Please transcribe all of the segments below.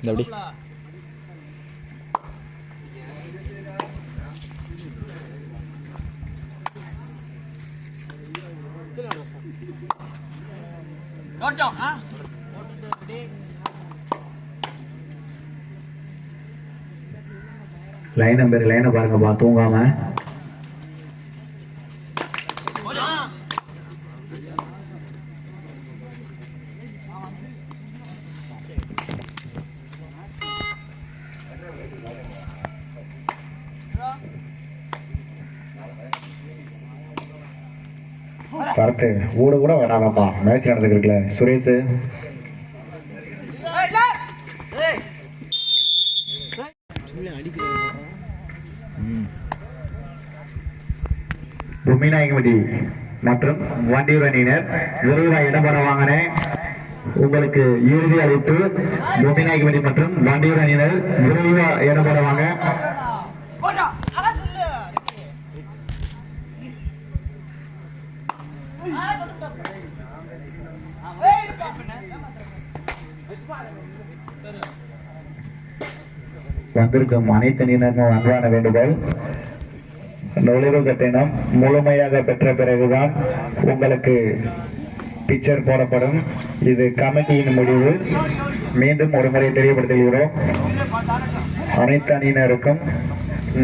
இந்த அப்படி. Line number லைனை பாருங்கப்பா தூங்காம. பார்த்து ஊட கூட வராதப்பா. மேட்ச் நடந்துருக்குல்ல சுரேஷ். பொம்மிநாயகமடி மற்றும் வண்டியூர் அணியினர் விரைவாக இடம்பெற வாங்கினேன். உங்களுக்கு இறுதி அழைப்பு பொம்மிநாயகமடி மற்றும் வண்டியூர் அணியினர் விரைவா இடம்பெற வாங்க. வந்திருக்கும் அனைத்து அணியினருக்கும் அன்பான வேண்டுகோள். நுழைவு கட்டணம் முழுமையாக பெற்ற பிறகுதான் உங்களுக்கு பிக்சர் போடப்படும். இது கமிட்டியின் முடிவு. மீண்டும் ஒரு முறை தெரியப்படுத்துகிறோம். அனைத்து அணியினருக்கும்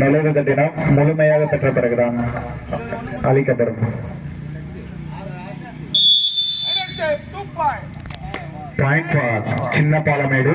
நுழைவு கட்டணம் முழுமையாக பெற்ற பிறகுதான் அளிக்கப்படும். பாயிண்ட் ஃபார் சின்ன பாலமேடு.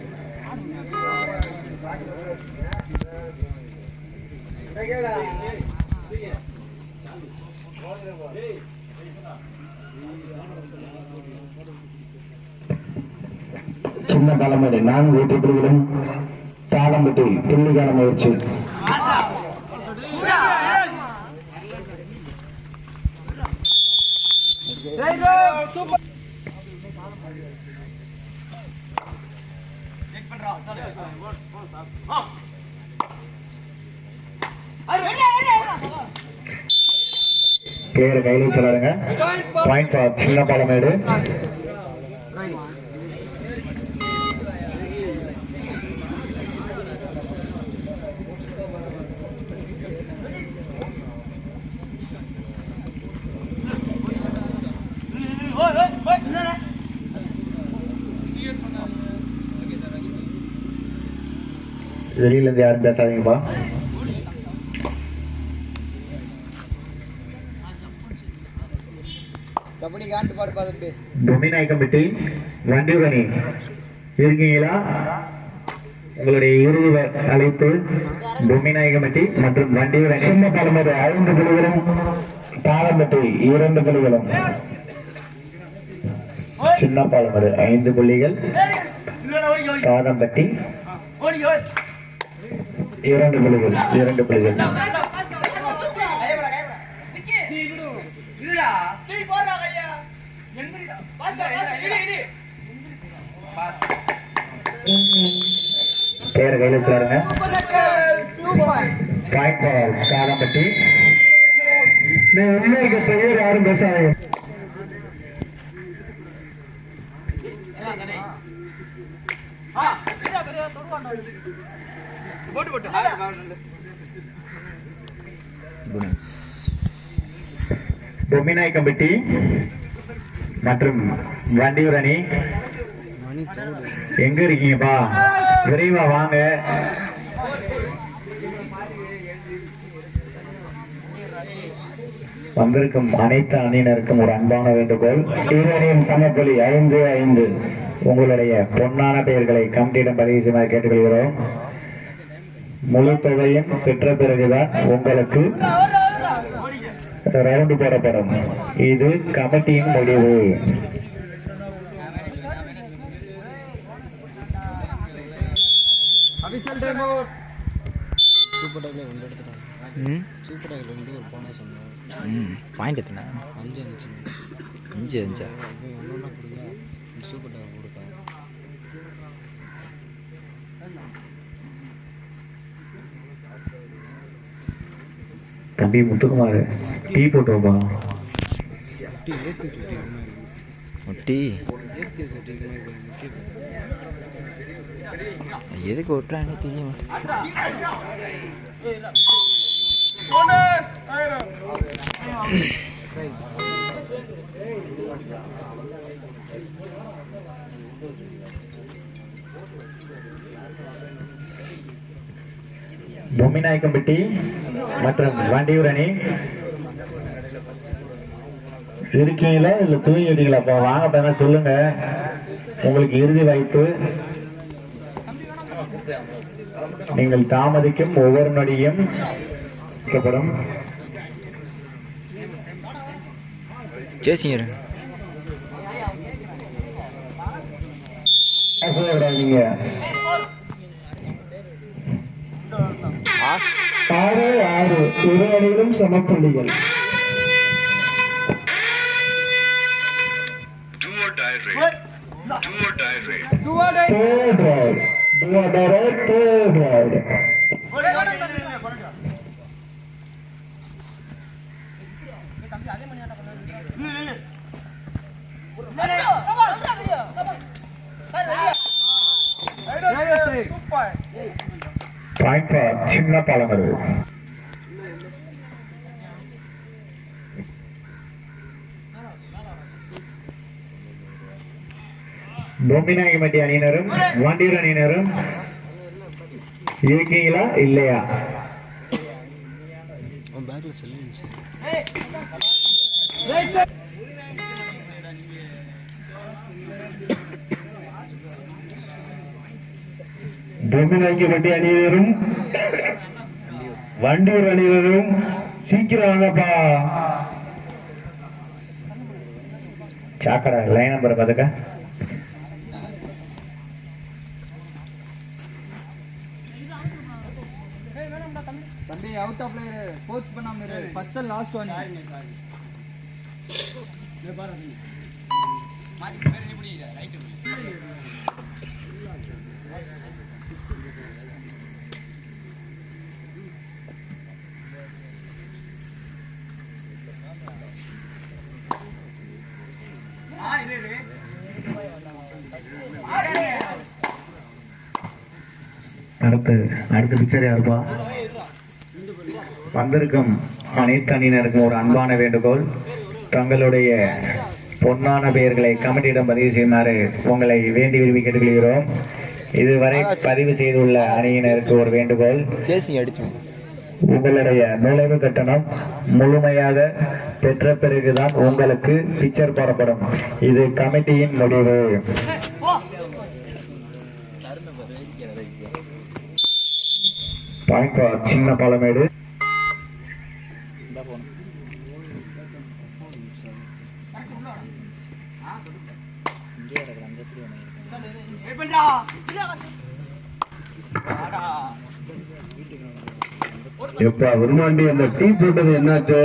சின்ன தலைமுறை Right. சின்ன பாலமேடு நான்கு வெற்றிகளும் தாளம்பட்டி துள்ளிக்கான முயற்சி Right பிளேயர் கையில் வச்சுலாருங்க பாயிண்ட் ஃபார் சின்ன பாலமேடு Right. இருந்து யாரும் பேசாதீங்கப்பா கபடி காண்டு பாடு பார்த்துட்டு பொம்மிநாயக்கம்பட்டி வண்டியூர் அணி இருக்கீங்களா? உங்களுடைய இறுதி அழைப்பு பொம்மிநாயக்கம்பட்டி மற்றும் வண்டியூர் அணி சின்ன பாலமேடு ஐந்து புலிகளும் தாளம்பட்டி இரண்டு புலிகளும். சின்ன பாலமேடு ஐந்து புள்ளிகள் தாதம்பட்டி இரண்டு புள்ளிகள் இரண்டு புள்ளிகள் பேர் கையில் சேருங்க Two point. Point for Thathampatti நீ உண்மைக்கு பெயர் யாரும் பேசாதீங்க. பொம்மிநாயக்கம்பட்டி மற்றும் வண்டியூர் அணி. எங்க இருக்கீங்கப்பா? விரைவா வாங்க. வந்திருக்கும் அனைத்து அணியினருக்கும் ஒரு அன்பான வேண்டுகோள். இருவரையும் சமப்பொலி ஐந்து ஐந்து. உங்களுடைய பொன்னான பெயர்களை கமிட்டியிடம் பதிவு செய்யுமாறு கேட்டுக்கொள்கிறோம். முழு தொகையும் பெற்ற பிறகுதான் உங்களுக்கு ரவுண்டு போடப்படும். இது கமிட்டியின் முடிவு. Official time out. சூப்பர் டாக்ல ரெண்டு எடுத்துட்டாங்க. ம்? சூப்பர் டாக்ல ரெண்டு ஒரு போனா சொன்னோம் ம். பாயிண்ட் எத்தனை அஞ்சு அஞ்சு அஞ்சு அஞ்சா ஒன்று ஒன்றா கொடுங்க சூப்பர் டாக் கொடுப்பாங்க தம்பி முத்துக்குமார் டீ போட்டு வைப்பா. முட்டி. எதுக்கு ஒட்டுறாங்க தெரிய பொம்மிநாயக்கம்பட்டி மற்றும் வண்டியூர் அணி இருக்கீங்களா இல்ல தூங்கிட்டீங்களாப்பா வாங்க பேனா சொல்லுங்க. உங்களுக்கு இறுதி வாய்ப்பு. நீங்கள் தாமதிக்கும் ஒவ்வொரு நொடியும் கூடாது நீங்க ஆறு ஆறு. இரு அணியிலும் சமப்புள்ளிகள் Or die right, third round. Point for சின்ன பாலமடு பொம்மிநாயகமட்டி அணியினரும் வண்டியூர் அணியினரும் இருக்கீங்களா? இல்லையா? அவன் பேக்கில் பொம்மிநாயகமட்டி அணியினரும் வண்டியூர் அணியினரும் சீக்கிரம் வாங்கப்பா. சாக்கடை லைன் நம்பர் பாத்துக்க தம்பி அவுட் ஆஃப் பிளேயர் போஸ்ட் பண்ணாம இரு. ஃபர்ஸ்ட் லாஸ்ட் ஒன் அடுத்து அடுத்த பிக்சர் யாருப்பா வந்திருக்கும் அனைத்து அணியினருக்கும் ஒரு அன்பான வேண்டுகோள். தங்களுடைய பொன்னான பெயர்களை கமிட்டியிடம் பதிவு செய்யுமாறு உங்களை வேண்டி விரும்பி கேட்டுக்கொள்கிறோம். இதுவரை பதிவு செய்துள்ள அணியினருக்கு ஒரு வேண்டுகோள். உங்களுடைய நுழைவு கட்டணம் முழுமையாக பெற்ற பிறகுதான் உங்களுக்கு பிக்சர் போடப்படும். இது கமிட்டியின் முடிவு. ஃபார் சின்ன பாலமேடு எப்பா விரும்மாண்டி அந்த டீ போட்டது என்னாச்சு?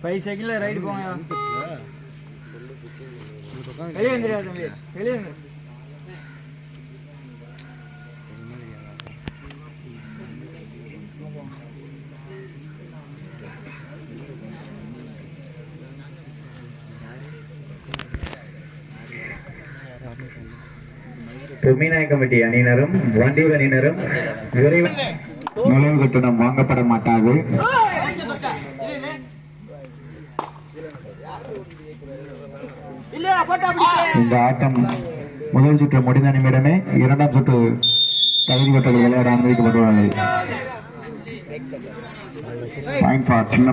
ஃபைவ் செகண்ட்ல ரைடு போங்க வெளியே வந்துடுயா தம்பி. வெளியே வந்து கமிட்டி அணியினரும் வண்டியூர் அணியினரும் விரைவில் நுழைவு கட்டணம் வாங்கப்பட மாட்டாது. இந்த ஆட்டம் முதல் சுற்று முடிந்த நிமிடமே இரண்டாம் சுற்று தகுதி பெற்றவர்கள் விளையாட அனுமதிக்கப்படுவார்கள். பாயிண்ட் ஃபார் சின்ன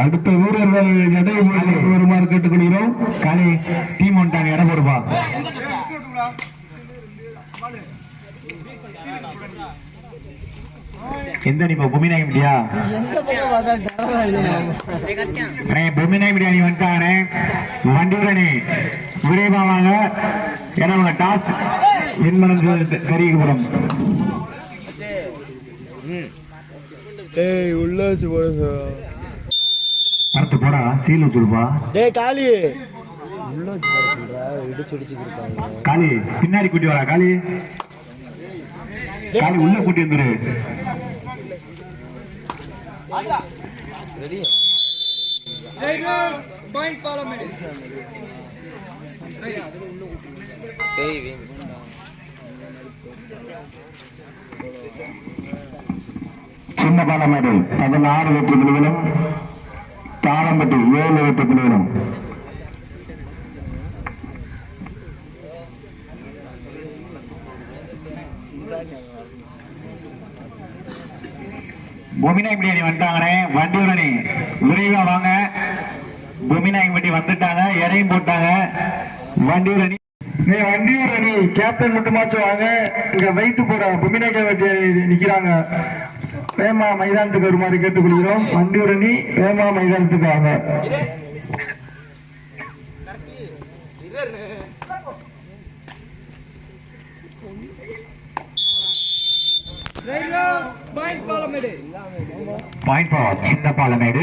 அடுத்த வீரர்கள் எடை முடிவுக்கு வருமாறு கேட்டுக்கொள்கிறோம். காலை டீம் வந்துட்டாங்க. இடம் போடுப்பா எந்த நீ இப்போ? பூமி நாயகம் முடியா பூமி நாயகம் முடியா நீ வந்துட்டாங்கண்ணே. வண்டியூரணி விரைவா வாங்க. ஏன்னா அவங்க டாஸ் வின் பண்ண சரிக்கு டேய் உள்ள வச்சு அடுத்து போடா சீல் வச்சுருப்பா. டேய் காளி. உள்ள வச்சு போட சொல்றா இடிச்சு இடிச்சு கொடுப்பாங்க. காளி பின்னாடி கூட்டி வரா காளி. காளி உள்ள கூட்டி வந்துரு. பாயிண்ட் சின்ன பாலமேடு பதினாறு வெற்றி புள்ளிகளும் தாளம்பட்டி ஏழு வெற்றி புள்ளிகளும் பூமிநாயகம்பட்டி வந்துட்டாங்கண்ணே வண்டியூரணி விரைவா வாங்க. பூமிநாயகம்பட்டி வந்துட்டாங்க எடையும் போட்டாங்க. வண்டியூரணி நீ வண்டியூர் அணி கேப்டன் மட்டுமாச்சும் வாங்க. இங்க வெயிட் போட. பூமிநாயக அணி நிக்கிறாங்க. வேமா மைதானத்துக்கு வருமாறு கேட்டுக்கொள்கிறோம். வண்டியூர் அணி வேமா மைதானத்துக்கு வாங்க. பாயிண்ட் ஃபார் சின்ன பாலமேடு.